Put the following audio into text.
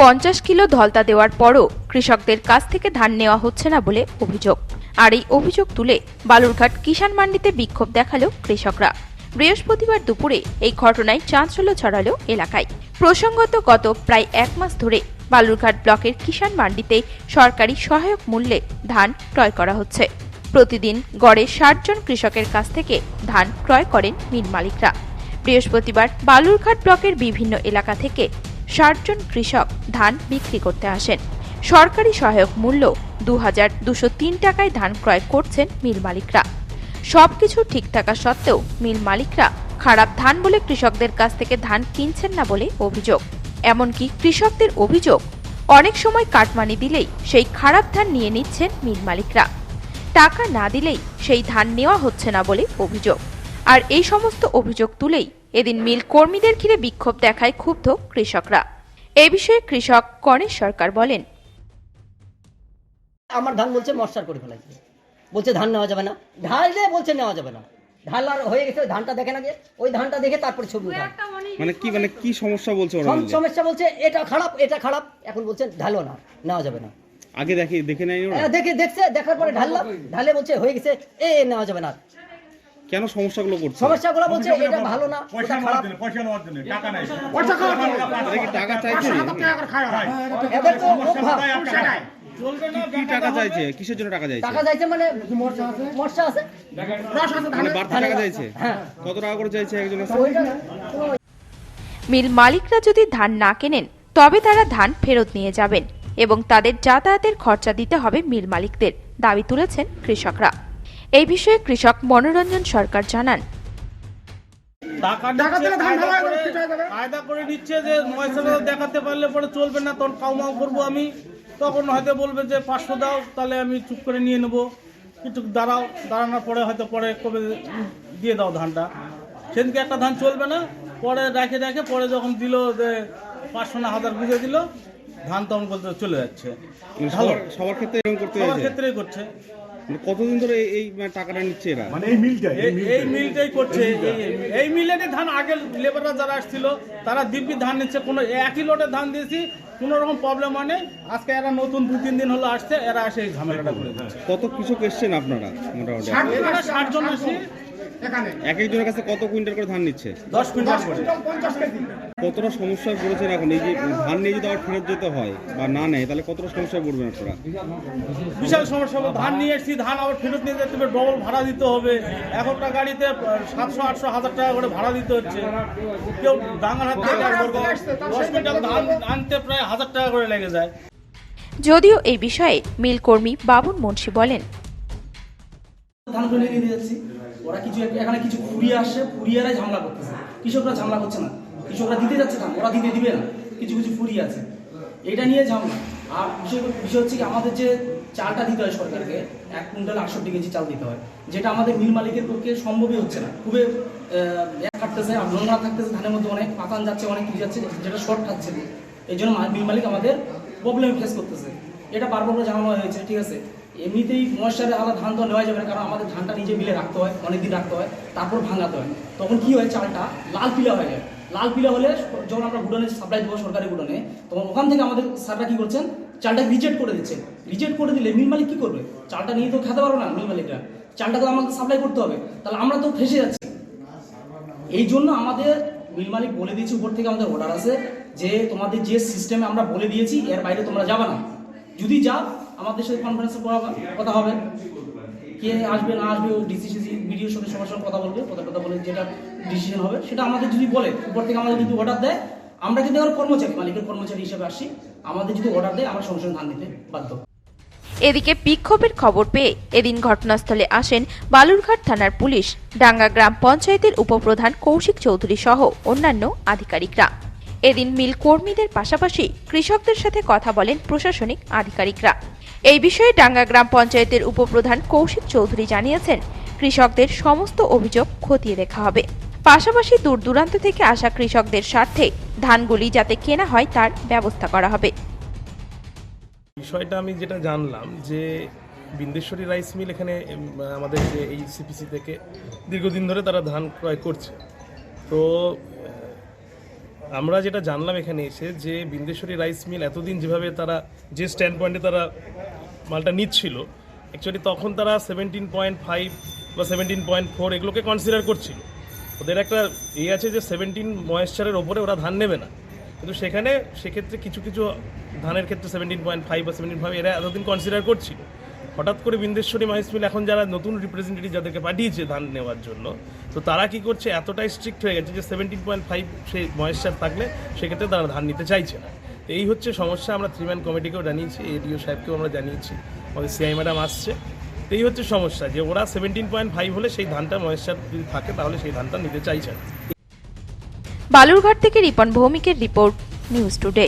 পঞ্চাশ কিলো ধলতা দেওয়ার পরও কৃষকদের কাছ থেকে ধান নেওয়া হচ্ছে না বলে অভিযোগ। আর এই অভিযোগ তুলে বালুরঘাট কিষাণ মান্ডিতে বিক্ষোভ দেখাল কৃষকরা। বৃহস্পতিবার দুপুরে এই ঘটনায় চাঞ্চল্য ছড়ালো এলাকায়। প্রসঙ্গত গত প্রায় এক মাস ধরে বালুরঘাট ব্লকের কিষাণ মান্ডিতে সরকারি সহায়ক মূল্যে ধান ক্রয় করা হচ্ছে। প্রতিদিন গড়ে ষাট জন কৃষকের কাছ থেকে ধান ক্রয় করেন মিল মালিকরা। বৃহস্পতিবার বালুরঘাট ব্লকের বিভিন্ন এলাকা থেকে ষাট জন কৃষক ধান বিক্রি করতে আসেন। সরকারি সহায়ক মূল্য দু হাজার দুশো তিন টাকায় ধান ক্রয় করছেন মিল মালিকরা। সবকিছু ঠিক থাকা সত্ত্বেও মিল মালিকরা খারাপ ধান বলে কৃষকদের কাছ থেকে ধান কিনছেন না বলে অভিযোগ। এমনকি কৃষকদের অভিযোগ, অনেক সময় কাটমানি দিলেই সেই খারাপ ধান নিয়ে নিচ্ছেন মিল মালিকরা। টাকা না দিলেই সেই ধান নেওয়া হচ্ছে না বলে অভিযোগ। আর এই সমস্ত অভিযোগ তুলেই এদিন মিল কর্মীদের ঘিরে বিক্ষোভ দেখায় ক্ষুব্ধ কৃষকরা। এ বিষয়ে কৃষক গণেশ সরকার বলেন আমার ধান বলছে মশার করে ফেলাইছে। বলছে ধান নেওয়া যাবে না। ঢাললে বলছে নেওয়া যাবে না। ঢাল আর হয়ে গেছে ধানটা দেখে না যে ওই ধানটা দেখে তারপরে ছবি উঠান। মানে কি মানে কি সমস্যা বলছে ওরা সমস্যা বলছে এটা খারাপ এটা খারাপ। এখন বলছে ঢালো না নেওয়া যাবে না। আগে দেখে দেখে ওরা? দেখে দেখছে দেখার পরে ঢাললাম। ঢালে বলছে হয়ে গেছে এ নেওয়া যাবে না। কেন সমস্যাগুলো করছে? সমস্যাগুলো বলছে এটা ভালো না পয়সা খারাপ। জন্য পয়সা নেওয়ার জন্য টাকা নাই। এরা কি টাকা চাইছে? এদের তো অভ্যাস। কি টাকা চাইছে? কিসের জন্য টাকা চাইছে? টাকা যাইছে মানে মশা আছে? মানে বাড়তি টাকা চাইছে? হ্যাঁ কত টাকা করে চাইছে একজন মিল মালিকরা যদি ধান না কেনেন তবে তারা ধান ফেরত নিয়ে যাবেন এবং তাদের যাতায়াতের খরচা দিতে হবে মিল মালিকদের দাবি তুলেছেন কৃষকরা। এই বিষয়ে কৃষক মনোরঞ্জন সরকার জানান। কায়দা করে নিচ্ছে যে পয়সাটা দেখাতে পারলে পরে চলবে না তখন কাউমাও করব আমি। তখন হয়তো বলবে যে পাঁচশো দাও তাহলে আমি চুপ করে নিয়ে নেব। কিছু দাঁড়াও দাঁড়ানোর পরে হয়তো পরে কবে দিয়ে দাও ধানটা। সেদিনকে একটা ধান চলবে না পরে রেখে রেখে পরে যখন দিল যে পাঁচশো না হাজার বুঝে দিল ধান তখন বলতে চলে যাচ্ছে। সবার সবার ক্ষেত্রে এরকম সবার ক্ষেত্রেই করছে। কতদিন ধরে এই- মানে টাকাটা নিচ্ছে এরা? মানে এই মিলটাই এই মিলটাই। করছে। এই- মিলে ধান আগে লেবাররা যারা আসছিল তারা দিব্যি ধান নিচ্ছে। কোনো একই লোটে ধান দিয়েছি কোনো রকম প্রবলেম হয় নাই। আজকে এরা নতুন দু তিন দিন হলো আসছে এরা আসে এই ঝামেলাটা করে দিচ্ছে। কত কিছু এসছেন আপনারা মোটামুটি? ষাট জন এক একজনের কাছে কত কুইন্টাল করে ধান নিচ্ছে? দশ কুইন্টাল করে। কতটা সমস্যায় পড়েছেন এখন? এই যে ধান নিয়ে যদি আবার ফেরত যেতে হয় বা না নেয় তাহলে কতটা সমস্যায় পড়বেন আপনারা? বিশাল সমস্যা হলো ধান নিয়ে এসেছি ধান আবার ফেরত নিয়ে যেতে হবে ডবল ভাড়া দিতে হবে। এখনটা গাড়িতে সাতশো আটশো হাজার টাকা করে ভাড়া দিতে হচ্ছে। কেউ ডাঙার হাত থেকে দশ কুইন্টাল ধান আনতে প্রায় হাজার টাকা করে লেগে যায়। যদিও এই বিষয়ে মিল কর্মী বাবুন মুন্সি বলেন। ধানগুলো নিয়ে যাচ্ছি ওরা কিছু এখানে কিছু ফুরিয়ে আসছে ফুরিয়ারাই ঝামেলা করতেছে। কৃষকরা ঝামেলা করছে না। কৃষকরা দিতে যাচ্ছে ধান, ওরা দিতে দিবে না। কিছু কিছু ফুরিয়ে আছে। এটা নিয়ে ঝামেলা। আর বিষয় বিষয় হচ্ছে কি, আমাদের যে চালটা দিতে হয় সরকারকে, এক কুইন্টাল আটষট্টি কেজি চাল দিতে হয়। যেটা আমাদের মিল মালিকের পক্ষে সম্ভবই হচ্ছে না। খুবই এক থাকতেছে আর নোংরা থাকতেছে, ধানের মধ্যে অনেক পাতান যাচ্ছে, অনেক কিছু যাচ্ছে, যেটা শর্ট থাকছে। এই জন্য মিল মালিক আমাদের প্রবলেম ফেস করতেছে। এটা বারবার জানানো হয়েছে, ঠিক আছে? এমনিতেই মশারে আলাদা ধান তো নেওয়া যাবে না, কারণ আমাদের ধানটা নিজে মিলে রাখতে হয়, অনেকদিন রাখতে হয়, তারপর ভাঙাতে হয়। তখন কি হয়, চালটা লাল পিলা হয়ে যায়। লাল পিলা হলে যখন আমরা গুডনে সাপ্লাই দেবো সরকারি গুডনে, তখন ওখান থেকে আমাদের স্যাররা কি করছেন, চালটা রিজেক্ট করে দিচ্ছে। রিজেক্ট করে দিলে মিল মালিক কি করবে? চালটা নিয়ে তো খেতে পারব না মিল মালিকরা। চালটা তো আমাকে সাপ্লাই করতে হবে। তাহলে আমরা তো ফেসে যাচ্ছি। এই জন্য আমাদের মিল মালিক বলে দিয়েছে, উপর থেকে আমাদের অর্ডার আছে যে, তোমাদের যে সিস্টেমে আমরা বলে দিয়েছি, এর বাইরে তোমরা যাবে না। যদি যাও আমাদের সাথে কনফারেন্সে কথা হবে। কে আসবে, না আসবে ডিসি সিসি বিডিওর সাথে সবার সঙ্গে কথা বলবে, কথা কথা বলে যেটা ডিসিশন হবে, সেটা আমাদের যদি বলে, উপর থেকে আমাদের যদি অর্ডার দেয়, আমরা কিন্তু এখন কর্মচারী, মালিকের কর্মচারী হিসেবে আসি আমাদের যদি অর্ডার দেয়, আমরা সঙ্গে ধান দিতে বাধ্য। এদিকে বিক্ষোভের খবর পেয়ে এদিন ঘটনাস্থলে আসেন বালুরঘাট থানার পুলিশ, ডাঙ্গা গ্রাম পঞ্চায়েতের উপপ্রধান কৌশিক চৌধুরী সহ অন্যান্য আধিকারিকরা। এদিন মিল কর্মীদের পাশাপাশি কৃষকদের সাথে কথা বলেন প্রশাসনিক আধিকারিকরা। এই বিষয়ে ডাঙ্গা গ্রাম পঞ্চায়েতের উপপ্রধান কৌশিক চৌধুরী জানিয়েছেন, কৃষকদের সমস্ত অভিযোগ খতিয়ে দেখা হবে। পাশাপাশি দূর দূরান্ত থেকে আসা কৃষকদের স্বার্থে ধানগুলি যাতে কেনা হয় তার ব্যবস্থা করা হবে। বিষয়টা আমি যেটা জানলাম যে বিন্দেশ্বরী রাইস মিল এখানে আমাদের যে এই সিপিসি থেকে দীর্ঘদিন ধরে তারা ধান ক্রয় করছে। তো আমরা যেটা জানলাম এখানে এসে যে বিন্দেশ্বরী রাইস মিল এতদিন যেভাবে তারা, যে স্ট্যান্ড পয়েন্টে তারা মালটা নিচ্ছিল অ্যাকচুয়ালি তখন তারা সেভেন্টিন পয়েন্ট ফাইভ বা সেভেন্টিন পয়েন্ট ফোর এগুলোকে কনসিডার করছিল। ওদের একটা এই আছে যে সেভেন্টিন ময়েশ্চারের ওপরে ওরা ধান নেবে না। কিন্তু সেখানে সেক্ষেত্রে কিছু কিছু ধানের ক্ষেত্রে সেভেন্টিন পয়েন্ট ফাইভ বা সেভেন্টিন ফাইভ এরা এতদিন কনসিডার করছিল। হঠাৎ করে বিন্দেশ্বরী মাইস মিল এখন যারা নতুন রিপ্রেজেন্টেটিভ যাদেরকে পাঠিয়েছে ধান নেওয়ার জন্য, তো তারা কি করছে, এতটাই স্ট্রিক্ট হয়ে গেছে যে সেভেন্টিন পয়েন্ট ফাইভ সেই ময়েশ্চার থাকলে সেক্ষেত্রে তারা ধান নিতে চাইছে না। এই হচ্ছে সমস্যা, আমরা থ্রি ম্যান কমিটিকেও জানিয়েছি এডিও সাহেবকেও আমরা জানিয়েছি, আমাদের সিআই ম্যাডাম আসছে। এই হচ্ছে সমস্যা যে ওরা সেভেন্টিন পয়েন্ট ফাইভ হলে সেই ধানটা ময়েশ্চার যদি থাকে তাহলে সেই ধানটা নিতে চাইছে না। বালুরঘাট থেকে রিপন ভৌমিকের রিপোর্ট, নিউজ টুডে।